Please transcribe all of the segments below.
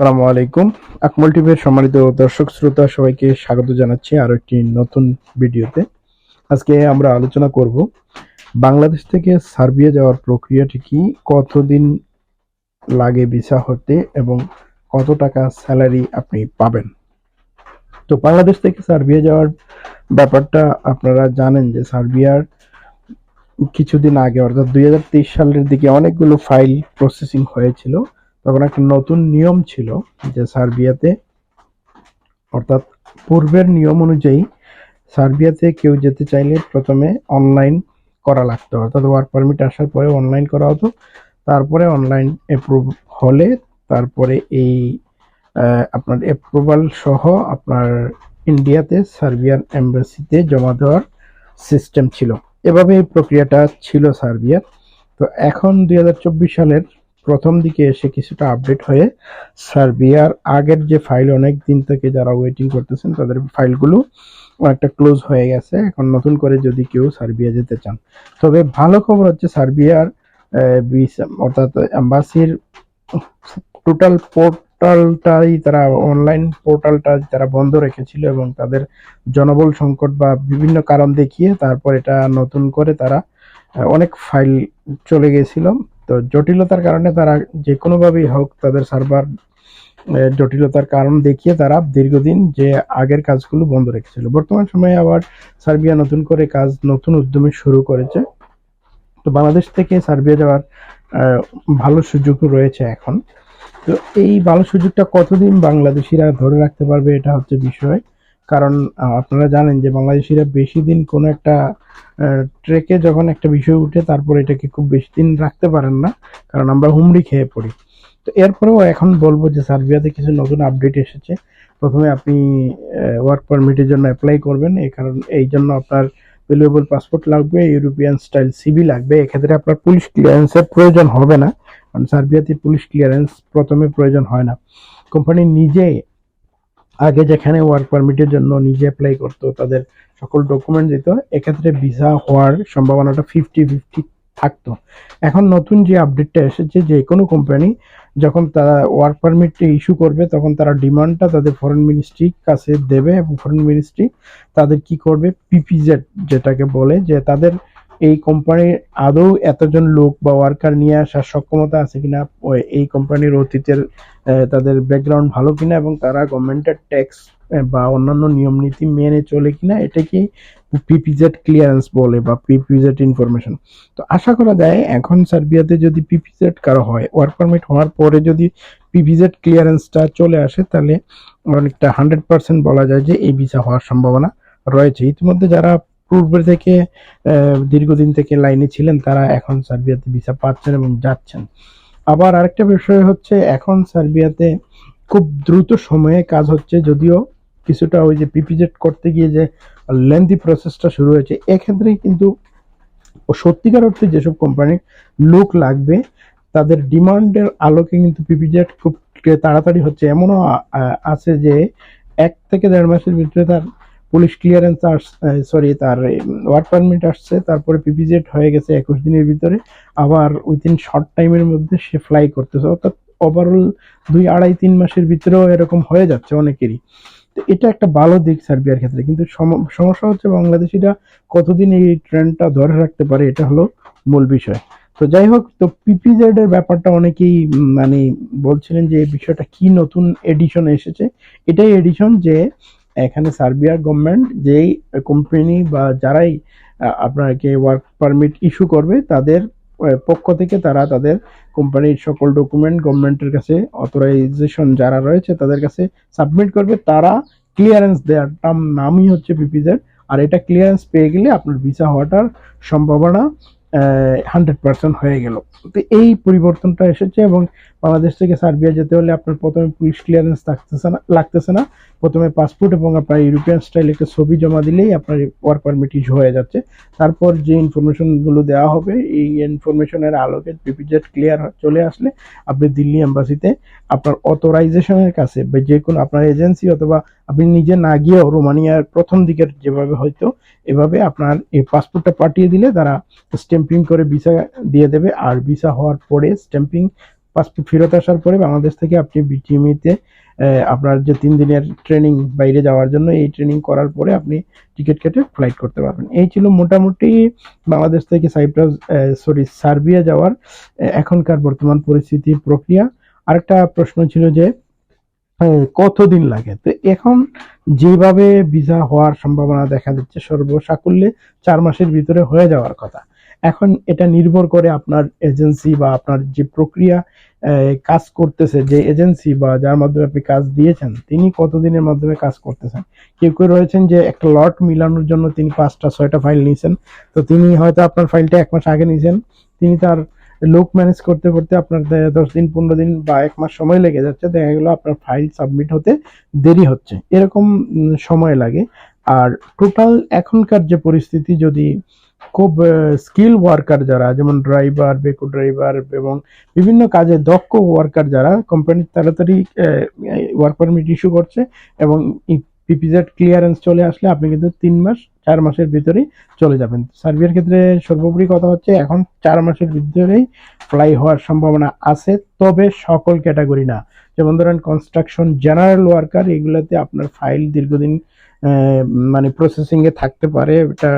আসসালামু আলাইকুম। আকমল টিভির সম্মানিত দর্শক শ্রোতা, সবাইকে স্বাগত জানাচ্ছি আরও একটি নতুন ভিডিওতে। আজকে আমরা আলোচনা করব, বাংলাদেশ থেকে সার্বিয়া যাওয়ার প্রক্রিয়াটি কি, কতদিন লাগে ভিসা হতে এবং কত টাকা স্যালারি আপনি পাবেন? তো বাংলাদেশ থেকে সার্বিয়া যাওয়ার ব্যাপারটা আপনারা জানেন যে সার্বিয়ার কিছুদিন আগে, অর্থাৎ দুই হাজার তেইশ সালের দিকে অনেকগুলো ফাইল প্রসেসিং হয়েছিল। তখন একটা নতুন নিয়ম ছিল যে সার্বিয়াতে, অর্থাৎ পূর্বের নিয়ম অনুযায়ী সার্বিয়াতে কেউ যেতে চাইলে প্রথমে অনলাইন করা লাগতো। অর্থাৎ ওয়ার্ক পারমিট আসার পরে অনলাইন করা হতো। তারপরে অনলাইন অ্যাপ্রুভ হলে তারপরে এই আপনার অ্যাপ্রুভাল সহ আপনার ইন্ডিয়াতে সার্বিয়ান এম্বাসিতে জমা দেওয়ার সিস্টেম ছিল। এভাবে এই প্রক্রিয়াটা ছিল সার্বিয়ার। তো এখন দুই হাজার চব্বিশ সালের প্রথম দিকে এসে কিছুটা আপডেট হয়ে সার্বিয়ার আগের যে ফাইল অনেক দিন থেকে যারা ওয়েটিং করতেছেন, তাদের ফাইলগুলো অনেকটা ক্লোজ হয়ে গেছে। এখন নতুন করে যদি কেউ সার্বিয়া যেতে চান। তবে ভালো খবর হচ্ছে সার্বিয়ার অর্থাৎ এম্বাসির টোটাল পোর্টালটাই তারা অনলাইন পোর্টালটা তারা বন্ধ রেখেছিল এবং তাদের জনবল সংকট বা বিভিন্ন কারণ দেখিয়ে তারপর এটা নতুন করে তারা অনেক ফাইল চলে গেছিল। তো জটিলতার কারণে তারা যে কোনোভাবেই হোক তাদের সার্ভার জটিলতার কারণ দেখিয়ে তারা দীর্ঘদিন যে আগের কাজগুলো বন্ধ রেখেছিল। বর্তমান সময়ে আবার সার্বিয়া নতুন করে কাজ, নতুন উদ্যমে শুরু করেছে। তো বাংলাদেশ থেকে সার্বিয়া যাওয়ার ভালো সুযোগ রয়েছে এখন। তো এই ভালো সুযোগটা কতদিন বাংলাদেশিরা ধরে রাখতে পারবে এটা হচ্ছে বিষয়। কারণ আপনারা জানেন যে বাংলাদেশিরা বেশি দিন কোনো একটা ট্রেকে যখন একটা বিষয় উঠে, তারপর এটাকে খুব বেশি দিন রাখতে পারেন না, কারণ আমরা হুমড়ি খেয়ে পড়ি। তো এরপরেও এখন বলব যে সার্বিয়াতে কিছু নতুন আপডেট এসেছে। প্রথমে আপনি ওয়ার্ক পারমিটের জন্য অ্যাপ্লাই করবেন। এই কারণ, এই জন্য আপনার ভ্যালুয়েবল পাসপোর্ট লাগবে ইউরোপিয়ান স্টাইল সিবি লাগবে। এক্ষেত্রে আপনার পুলিশ ক্লিয়ারেন্সের প্রয়োজন হবে না, কারণ সার্বিয়াতে পুলিশ ক্লিয়ারেন্স প্রথমে প্রয়োজন হয় না। কোম্পানি নিজে আগে যেখানে ওয়ার্ক পারমিটের জন্য নিজে অ্যাপ্লাই করতো, তাদের সকল ডকুমেন্ট দিত, এক্ষেত্রে ভিসা হওয়ার সম্ভাবনাটা ফিফটি ফিফটি থাকতো। এখন নতুন যে আপডেটটা এসেছে, যে কোনো কোম্পানি যখন তারা ওয়ার্ক পারমিটটা ইস্যু করবে, তখন তারা ডিমান্ডটা তাদের ফরেন মিনিস্ট্রির কাছে দেবে এবং ফরেন মিনিস্ট্রি তাদের কি করবে? পিপিজেড যেটাকে বলে, যে তাদের এই কোম্পানির আদৌ এতজন লোক বা ওয়ার্কার নিয়ে আসার সক্ষমতা আছে কিনা এই কোম্পানির অতীতের তাদের ব্যাকগ্রাউন্ড ভালো কিনা এবং তারা গভর্নমেন্টের ট্যাক্স বা অন্যান্য নিয়ম নীতি মেনে চলে কিনা এটাকে পিপিজেড ক্লিয়ারেন্স বলে বা পিপিজেড ইনফরমেশন তো আশা করা যায় এখন সার্বিয়াতে যদি পিপিজেড কারও হয় ওয়ার্ক পারমিট হওয়ার পরে যদি পিপিজেড ক্লিয়ারেন্সটা চলে আসে, তাহলে অনেকটা হান্ড্রেড পার্সেন্ট বলা যায় যে এই ভিসা হওয়ার সম্ভাবনা রয়েছে। ইতিমধ্যে যারা পূর্বে থেকে দীর্ঘদিন থেকে লাইনে ছিলেন, তারা এখন সার্বিয়াতে ভিসা পাচ্ছেন এবং যাচ্ছেন। আবার আরেকটা বিষয় হচ্ছে, এখন সার্বিয়াতে খুব দ্রুত সময়ে কাজ হচ্ছে, যদিও কিছুটা ওই যে পিপিজেড করতে গিয়ে যে লেন্দি প্রসেসটা শুরু হয়েছে এক্ষেত্রে কিন্তু সত্যিকার অর্থে যেসব কোম্পানির লোক লাগবে, তাদের ডিমান্ডের আলোকে কিন্তু পিপিজেড খুব তাড়াতাড়ি হচ্ছে। এমনও আছে যে এক থেকে দেড় মাসের ভিতরে তার পুলিশ ক্লিয়ারেন্স সরি তার ওয়ার্ক পারমিট আসছে, তারপরে পিপিজেড হয়ে গেছে একুশ দিনের ভিতরে। আবার উইদিন শর্ট টাইমের মধ্যে সে ফ্লাই করতেছে। অর্থাৎ ওভারঅল দুই, আড়াই, তিন মাসের ভিতরেও এরকম হয়ে যাচ্ছে অনেকেরই। তো এটা একটা ভালো দিক সার্বিয়ার ক্ষেত্রে। কিন্তু সম- সমস্যা হচ্ছে বাংলাদেশিরা কতদিন এই ট্রেন্ডটা ধরে রাখতে পারে, এটা হলো মূল বিষয়। তো যাই হোক, তো পিপিজেড এর ব্যাপারটা অনেকেই মানে বলছিলেন যে এই বিষয়টা কি নতুন এডিশন এসেছে। এটাই এডিশন যে এখানে সার্বিয়ার গভর্নমেন্ট যেই কোম্পানি বা যারাই আপনাকে ওয়ার্ক পারমিট ইস্যু করবে, তাদের পক্ষ থেকে তারা তাদের কোম্পানির সকল ডকুমেন্ট গভর্নমেন্টের কাছে অথরাইজেশন যারা রয়েছে তাদের কাছে সাবমিট করবে। তারা ক্লিয়ারেন্স দেওয়ার টার্ম নামই হচ্ছে পিপিজেড আর এটা ক্লিয়ারেন্স পেয়ে গেলে আপনার ভিসা হওয়াটার সম্ভাবনা হান্ড্রেড পার্সেন্ট হয়ে গেল। তো এই পরিবর্তনটা এসেছে এবং বাংলাদেশ থেকে সার্বিয়া যেতে হলে আপনার প্রথমে পুলিশ ক্লিয়ারেন্স থাকতেছে না, লাগতেছে না। প্রথমে পাসপোর্ট এবং আপনার ইউরোপিয়ান স্টাইল একটা ছবি জমা দিলেই আপনার ওয়ার্ক পারমিট ইস্যু হয়ে যাচ্ছে। তারপর যে ইনফরমেশনগুলো দেওয়া হবে, এই ইনফরমেশনের আলোকে পিপিজেড ক্লিয়ার চলে আসলে আপনি দিল্লি এম্বাসিতে আপনার অথরাইজেশনের কাছে বা যে কোনো আপনার এজেন্সি অথবা আপনি নিজে না গিয়েও রোমানিয়ার প্রথম দিকের যেভাবে হয়তো এভাবে আপনার এই পাসপোর্টটা পাঠিয়ে দিলে তারা স্ট্যাম্পিং করে ভিসা দিয়ে দেবে। আর ভিসা হওয়ার পরে স্ট্যাম্পিং পাসপোর্ট ফেরত আসার পরে বাংলাদেশ থেকে আপনি বিটিএমইতে আপনার যে তিন দিনের ট্রেনিং বাইরে যাওয়ার জন্য এই ট্রেনিং করার পরে আপনি টিকিট কেটে ফ্লাইট করতে পারবেন। এই ছিল মোটামুটি বাংলাদেশ থেকে সাইপ্রাস সরি সার্বিয়া যাওয়ার এখনকার বর্তমান পরিস্থিতি প্রক্রিয়া। আরেকটা প্রশ্ন ছিল যে কতদিন লাগে? তো এখন যেভাবে ভিসা হওয়ার সম্ভাবনা দেখা যাচ্ছে সর্বসাকুল্যে চার মাসের ভিতরে হয়ে যাওয়ার কথা। এখন এটা নির্ভর করে আপনার এজেন্সি বা আপনার যে প্রক্রিয়া কাজ করতেছে, যে এজেন্সি বা যার মাধ্যমে আপনি কাজ দিয়েছেন, তিনি কতদিনের মাধ্যমে কাজ করতেছেন? কেউ কেউ রয়েছেন যে একটা লট মিলানোর জন্য তিনি পাঁচটা, ছয়টা ফাইল নিয়েছেন তো তিনি হয়তো আপনার ফাইলটা এক মাস আগে নিয়েছেন তিনি তার লোক ম্যানেজ করতে করতে আপনার দশ দিন, পনেরো দিন বা এক মাস সময় লেগে যাচ্ছে। দেখা গেলো আপনার ফাইল সাবমিট হতে দেরি হচ্ছে। এরকম সময় লাগে। আর টোটাল এখনকার যে পরিস্থিতি যদি খুব স্কিল ওয়ার্কার যারা, যেমন ড্রাইভার বেকু ড্রাইভার এবং বিভিন্ন কাজে দক্ষ ওয়ার্কার যারা কোম্পানি তাড়াতাড়ি ওয়ার্ক পারমিট ইস্যু করছে এবং পিপিজেড ক্লিয়ারেন্স চলে আসলে আপনি কিন্তু তিন মাস, চার মাসের ভিতরেই চলে যাবেন। সার্বিয়ার ক্ষেত্রে সর্বোপরি কথা হচ্ছে, এখন চার মাসের ভিতরেই ফ্লাই হওয়ার সম্ভাবনা আছে, তবে সকল ক্যাটাগরি না। যেমন ধরেন কনস্ট্রাকশন জেনারেল ওয়ার্কার এগুলোতে আপনার ফাইল দীর্ঘদিন মানে প্রসেসিং এ থাকতে পারে, এটা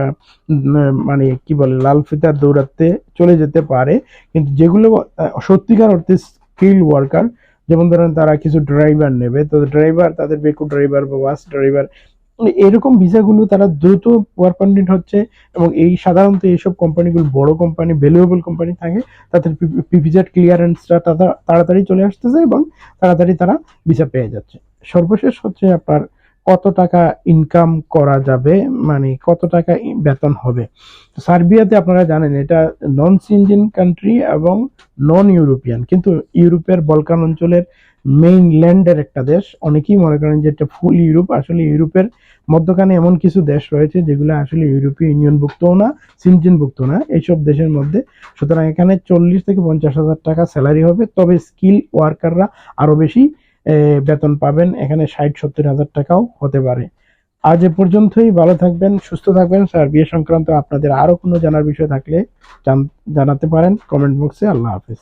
মানে কি বলে, লাল ফিতার দৌড়াতে চলে যেতে পারে। কিন্তু যেগুলো সত্যিকার অর্থে স্কিল ওয়ার্কার যেমন ধরেন তারা কিছু ড্রাইভার নেবে, তো ড্রাইভার তাদের বেকু ড্রাইভার বা বাস ড্রাইভার এরকম ভিসাগুলো তারা দ্রুত ওয়ার্ক পারমিট হচ্ছে এবং এই সাধারণত এইসব কোম্পানিগুলো, বড় কোম্পানি ভ্যালুয়েবল কোম্পানি থাকে, তাদের পিভিজেড ক্লিয়ারেন্সটা তারা তাড়াতাড়ি চলে আসতেছে এবং তাড়াতাড়ি তারা ভিসা পেয়ে যাচ্ছে। সর্বশেষ হচ্ছে আপনার টাকা ইনকাম করা যাবে মানে কত টাকা বেতন হবে। সার্বিয়াতে আপনারা জানেন, এটা নন সিনজিন কান্ট্রি এবং নন ইউরোপিয়ান কিন্তু ইউরোপের বলকান অঞ্চলের মেইনল্যান্ডের একটা দেশ, অনেকেই মনে করেন যে এটা ফুল ইউরোপ আসলে ইউরোপের মধ্যখানে এমন কিছু দেশ রয়েছে যেগুলো আসলে ইউরোপীয় ইউনিয়নভুক্তও না সিনজিনভুক্ত না। এইসব দেশের মধ্যে সুতরাং এখানে চল্লিশ থেকে পঞ্চাশ হাজার টাকা স্যালারি হবে, তবে স্কিল ওয়ার্কাররা আরও বেশি বেতন পাবেন। এখানে ষাট, সত্তর হাজার টাকাও হতে পারে। আজ এ পর্যন্তই। ভালো থাকবেন, সুস্থ থাকবেন। সার্বিয়া সংক্রান্ত আপনাদের আরও কোনো জানার বিষয় থাকলে জান- জানাতে পারেন কমেন্ট বক্সে। আল্লাহ হাফেজ।